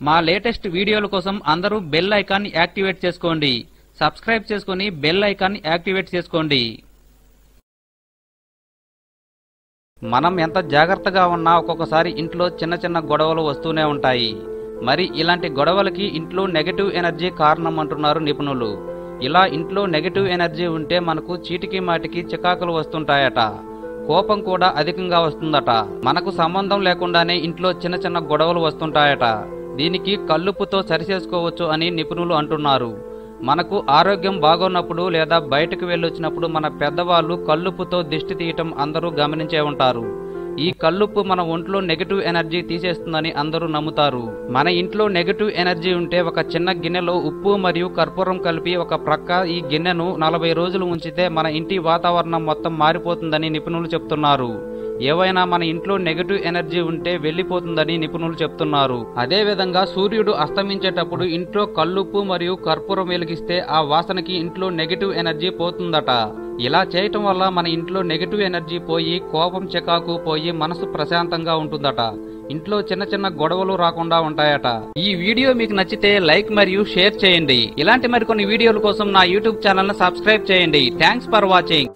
మా లేటెస్ట్ వీడియోల కోసం అందరూ బెల్ ఐకాన్ యాక్టివేట్ చేసుకోండి. సబ్స్క్రైబ్ చేసుకుని బెల్ ఐకాన్ యాక్టివేట్ చేసుకోండి. మనం ఎంత జాగ్రత్తగా ఉన్నా ఒక్కొక్కసారి ఇంట్లో చిన్న చిన్న గొడవలు వస్తూనే ఉంటాయి. మరి ఇలాంటి గొడవలకి ఇంట్లో నెగటివ్ ఎనర్జీ కారణం అంటున్నారు నిపుణులు. ఇలా ఇంట్లో నెగటివ్ ఎనర్జీ ఉంటే మనకు చీటికి మాటికి చికాకులు వస్తుంటాయట. కోపం కూడా అధికంగా వస్తుందట. మనకు సంబంధం లేకుండానే ఇంట్లో చిన్న చిన్న గొడవలు వస్తుంటాయట. దీనికి కల్లుపుతో సరిచేసుకోవచ్చు అని నిపుణులు అంటున్నారు. మనకు ఆరోగ్యం బాగున్నప్పుడు లేదా బయటకు వెళ్ళొచ్చినప్పుడు మన పెద్దవాళ్ళు కల్లుపుతో దిష్టి తీయటం అందరూ గమనించే ఉంటారు. ఈ కల్లుప్పు మన ఒంట్లో నెగటివ్ ఎనర్జీ తీసేస్తుందని అందరూ నమ్ముతారు. మన ఇంట్లో నెగటివ్ ఎనర్జీ ఉంటే ఒక చిన్న గిన్నెలో ఉప్పు మరియు కర్పూరం కలిపి ఒక ప్రక్క ఈ గిన్నెను నలభై రోజులు ఉంచితే మన ఇంటి వాతావరణం మొత్తం మారిపోతుందని నిపుణులు చెప్తున్నారు. ఏవైనా మన ఇంట్లో నెగటివ్ ఎనర్జీ ఉంటే వెళ్ళిపోతుందని నిపుణులు చెప్తున్నారు. అదే విధంగా సూర్యుడు అస్తమించేటప్పుడు ఇంట్లో కల్లుప్పు మరియు కర్పూరం వెలిగిస్తే ఆ వాసనకి ఇంట్లో నెగటివ్ ఎనర్జీ పోతుందట. ఇలా చేయటం వల్ల మన ఇంట్లో నెగటివ్ ఎనర్జీ పోయి కోపం చికాకు పోయి మనసు ప్రశాంతంగా ఉంటుందట. ఇంట్లో చిన్న చిన్న గొడవలు రాకుండా ఉంటాయట. ఈ వీడియో మీకు నచ్చితే లైక్ మరియు షేర్ చేయండి. ఇలాంటి మరికొన్ని వీడియోల కోసం నా యూట్యూబ్ ఛానల్ సబ్స్క్రైబ్ చేయండి. Thanks for watching.